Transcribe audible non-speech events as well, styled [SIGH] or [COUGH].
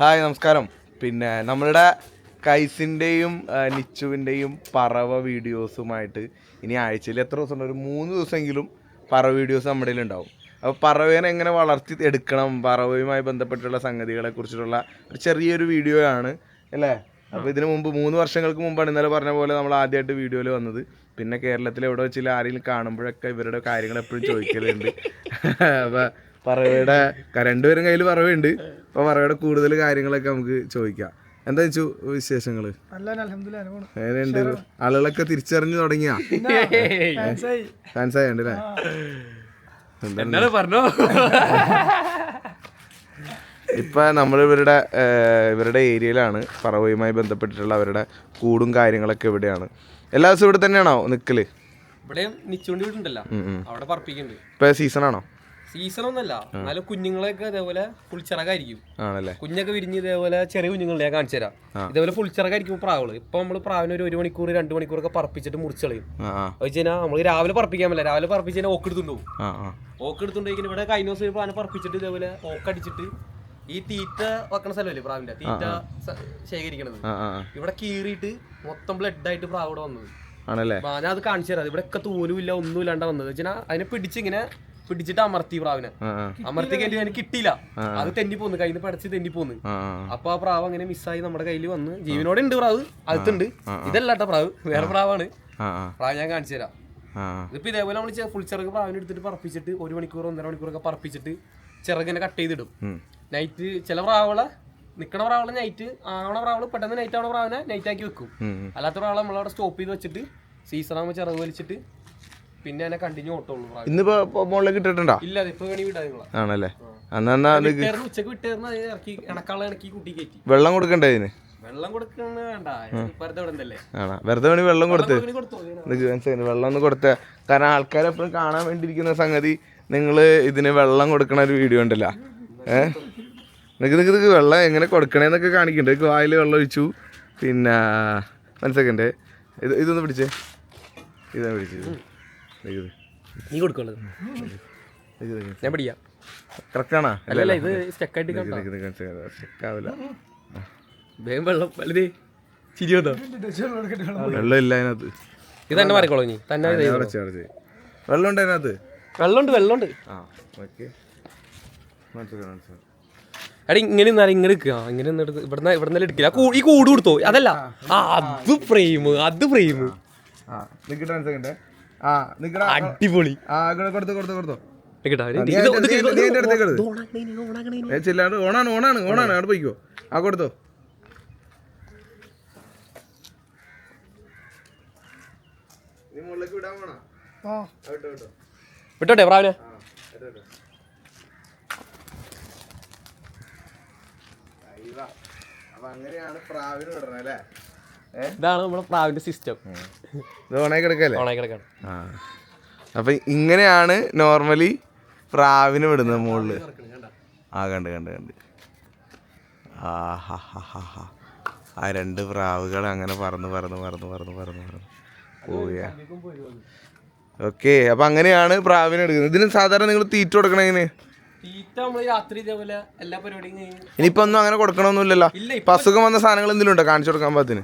Hi നമസ്കാരം. പിന്നെ നമ്മളുടെ കൈസിന്റെയും നിച്ചുവിന്റെയും പറവ വീഡിയോസുമായിട്ട് ഇനി ആഴ്ചയിൽ എത്ര ദിവസം ഒരു മൂന്ന് ദിവസമെങ്കിലും പറവ വീഡിയോസ് നമ്മുടെ ഉണ്ടാവും. അപ്പോൾ പറവേനെ എങ്ങനെ വളർത്തി എടുക്കണം? പറവയുമായി ബന്ധപ്പെട്ടുള്ള സംഗതികളെ കുറിച്ചിട്ടുള്ള ഒരു ചെറിയൊരു വീഡിയോ ആണ് അല്ലേ? അപ്പോൾ ഇതിനു മുമ്പ് മൂന്ന് വർഷങ്ങൾക്ക് മുമ്പാണ് ഇന്നലെ പറഞ്ഞ പോലെ നമ്മൾ ആദ്യമായിട്ട് വീഡിയോയിൽ വന്നത്. പിന്നെ കേരളത്തിൽ എവിടെ വെച്ചില്ല ആരെങ്കിലും കാണുമ്പോഴൊക്കെ ഇവരുടെ കാര്യങ്ങൾ എപ്പോഴും ചോദിക്കലുണ്ട്. [LAUGHS] അപ്പോൾ പറവയുടെ രണ്ടുപേരും കയ്യിൽ പറവയുണ്ട്. അപ്പോൾ പറവയുടെ കൂടുതൽ കാര്യങ്ങളൊക്കെ നമുക്ക് ചോദിക്കാം. എന്താ വെച്ചു വിശേഷങ്ങൾ? എങ്ങനെയുണ്ട്? ആളുകളൊക്കെ തിരിച്ചറിഞ്ഞു തുടങ്ങിയ? ഫാൻസായി അല്ലേ പറഞ്ഞോ. [LAUGHS] [LAUGHS] ഇപ്പൊ നമ്മൾ ഇവരുടെ ഇവരുടെ ഏരിയയിലാണ് പറവയുമായി ബന്ധപ്പെട്ടിട്ടുള്ള അവരുടെ കൂടും കാര്യങ്ങളൊക്കെ ഇവിടെയാണ്. എല്ലാ ദിവസവും ഇവിടെ തന്നെയാണോ നിക്കൽ? ഇവിടെ നിച്ചുകൊണ്ട് വീടുണ്ടല്ലോ അവിടെ പറപ്പിക്കുന്നുണ്ട്. ഇപ്പൊ സീസൺ ആണോ സീസൺ ഒന്നല്ല എന്നാലും കുഞ്ഞുങ്ങളൊക്കെ ഇതേപോലെ പുളിച്ചിറകായിരിക്കും. ആണല്ലേ. കുഞ്ഞൊക്കെ വിരിഞ്ഞ് ഇതേപോലെ ചെറിയ കുഞ്ഞുങ്ങളെ ഞാൻ കാണിച്ചു തരാം. ഇതേപോലെ പുളിച്ചിറകായിരിക്കും പ്രാവുകൾ ഇപ്പൊ നമ്മൾ പ്രാവിനെ ഒരു ഒരു മണിക്കൂർ രണ്ട് മണിക്കൂറൊക്കെ പറപ്പിച്ചിട്ട് മുറിച്ചളയും വെച്ച് കഴിഞ്ഞാൽ നമ്മൾ രാവിലെ പറപ്പിക്കാൻ പറ്റില്ല. രാവിലെ പറപ്പിച്ച് കഴിഞ്ഞാൽ ഓക്കെടുത്തുണ്ട് ഓക്കെടുത്തുണ്ടെങ്കിൽ ഇവിടെ കഴിഞ്ഞ ദിവസം പ്രാവിനെ പറപ്പിച്ചിട്ട് ഇതേപോലെ ഓക്കടിച്ചിട്ട് ഈ തീറ്റ വെക്കണ സ്ഥലമല്ലേ പ്രാവിന്റെ തീറ്റ ശേഖരിക്കണത്. ഇവിടെ കീറിയിട്ട് മൊത്തം ബ്ലഡ് ആയിട്ട് പ്രാവ് ഇവിടെ വന്നത്. ആണല്ലേ? ഞാൻ അത് കാണിച്ചു തരാം. ഇവിടെ ഒക്കെ തൂലുമില്ല ഒന്നും ഇല്ലാണ്ട വന്നത്. വെച്ചാൽ അതിനെ പിടിച്ചിങ്ങനെ പിടിച്ചിട്ട് അമർത്തി പ്രാവിനെ. അമർത്തി കഴിഞ്ഞിട്ട് അതിന് കിട്ടിയില്ല. അത് തെന്നി പോന്ന് കയ്യിൽ നിന്ന് പടച്ച് തെന്നി പോന്ന്. ആ ആ. അപ്പൊ ആ പ്രാവ് അങ്ങനെ മിസ്സായി നമ്മുടെ കയ്യിൽ വന്ന്. ജീവനോടെ ഉണ്ട് പ്രാവ് അടുത്തുണ്ട് ഇതല്ല പ്രാവ് വേറെ പ്രാവാണ്. പ്രാവ് ഞാൻ കാണിച്ചു തരാം. ഇതിപ്പോ ഇതേപോലെ നമ്മൾ ഫുൾ ചിറക് പ്രാവിനെ എടുത്തിട്ട് പറപ്പിച്ചിട്ട് ഒരു മണിക്കൂർ ഒന്നര മണിക്കൂറൊക്കെ പറപ്പിച്ചിട്ട് ചിറകിനെ കട്ട് ചെയ്തിടും. നൈറ്റ് ചില പ്രാവുകളെ നിക്കണ പ്രാവുകളെ നൈറ്റ് ആവണ പ്രാവുകൾ പെട്ടെന്ന് നൈറ്റ് ആവണ പ്രാവിനെ നൈറ്റ് ആക്കി വെക്കും. അല്ലാത്ത പ്രാവളെ നമ്മളവിടെ സ്റ്റോപ്പ് ചെയ്ത് വെച്ചിട്ട് സീസൺ ആകുമ്പോൾ ചിറക് വലിച്ചിട്ട് പിന്നെ അതിനെ കണ്ടിന്യൂ ഓട്ടുള്ളൂ പ്രാവ്. ഇന്നിപ്പോ മുകളിലേക്ക് ഇട്ടിട്ടുണ്ടോ? ഇല്ല ഇപ്പൊ വേണി വിടാ ആണല്ലേ. എന്നാ എന്നാ ഉച്ചയ്ക്ക് വിട്ടേർന്ന് ഇറക്കി ഇണക്കാളെ ഇണക്കി കൂട്ടി കയറ്റി. വെള്ളം കൊടുക്കണ്ടേ ഇതിന്? വെള്ളം കൊടുക്കണ വേണ്ട വെറുതെ ഇവിടെ എന്തല്ലേ ആണോ വെറുതെ വേണി വെള്ളം കൊടുത്ത് ഇവന് കൊടുത്തോ ഇതിന്? വെള്ളം ഒന്ന് കൊടുത്ത കാരണം ആൾക്കാർ എപ്പോഴും കാണാൻ വേണ്ടിയിരിക്കുന്ന സംഗതി നിങ്ങൾ ഇതിന് വെള്ളം കൊടുക്കണ ഒരു വീഡിയോ ഉണ്ടല്ലോ ഏഹ് നിനക്ക് നിനക്ക് നിനക്ക് വെള്ളം എങ്ങനെ കൊടുക്കണേന്നൊക്കെ കാണിക്കണ്ടേ വായിൽ വെള്ളം ഒഴിച്ചു പിന്നെ മനസ്സിലാക്കണ്ടേ ഇത് ഇതൊന്ന് പിടിച്ചേ ഇതൊന്ന് പിടിച്ചത് ഇത് നീ കൊടുക്കുള്ളത് ഞാൻ പിടിക്കാം കറക്റ്റാണോ ഇത് ചെക്കാവില്ല വേഗം വെള്ളം. വലുതേ ചിരി വന്നോ വെള്ളം ഇല്ല അതിനകത്ത്. ഇത് തന്നെ മാറിക്കോളൂ നീ തന്നെ വെള്ളം ഉണ്ട് അതിനകത്ത്? വെള്ളമുണ്ട് വെള്ളമുണ്ട്. എടാ ഇങ്ങനെ നിന്നാലും ഇങ്ങനെ എടുക്കുക ഇങ്ങനെ നിന്നെടുത്ത് ഇവിടുന്ന് ഇവിടുന്ന് എടുക്കില്ല ഈ കൂട് കൊടുത്തോ? അതല്ല. ആ അത് ഫ്രെയിം അത് ഫ്രെയിം അടിപൊളി. കൊടുത്തോ ഓണാണ് ഓണാണ് ഓണാണ്. അവിടെ പോയിക്കോ. ആ കൊടുത്തോ നീ മുകളിലേക്ക് വിടാൻ പോണോ ആ വിട്ടോ വിട്ടോ വിട്ടോട്ടെ പ്രാവിനെ ആ വിട്ടോ വിട്ടോ അയ്യവാ. അപ്പൊ അങ്ങനെയാണ് പ്രാവിന് വിടണേ പ്രാവിനെ ഇതാണ് നമ്മുടെ പ്രാവിന്റെ സിസ്റ്റം ഓണായി കിടക്കല്ലേ? ഓണായി കിടക്കാണ്. അപ്പൊ ഇങ്ങനെയാണ് നോർമലി പ്രാവിന് വിടുന്നത് മുകളിൽ. ആ കണ്ട് കണ്ട് കണ്ട്. ആ ഹാ ഹാ ഹാ ഹാ. ആ രണ്ട് പ്രാവുകൾ അങ്ങനെ പറന്ന് പറന്ന് പറന്ന് പറന്ന് പറന്ന് പറന്ന്. പോവുക. ഓക്കെ അപ്പൊ അങ്ങനെയാണ് പ്രാവിനെ എടുക്കുന്നത്. ഇതിന് സാധാരണ നിങ്ങൾ തീറ്റ കൊടുക്കണ എങ്ങനെ? ഇനിയിപ്പോ ഒന്നും അങ്ങനെ കൊടുക്കണമൊന്നുമില്ലല്ലോ ഇപ്പൊ അസുഖം വന്ന സാധനങ്ങൾ എന്തെങ്കിലും ഉണ്ടോ? കാണിച്ചു കൊടുക്കാൻ പാത്തിന്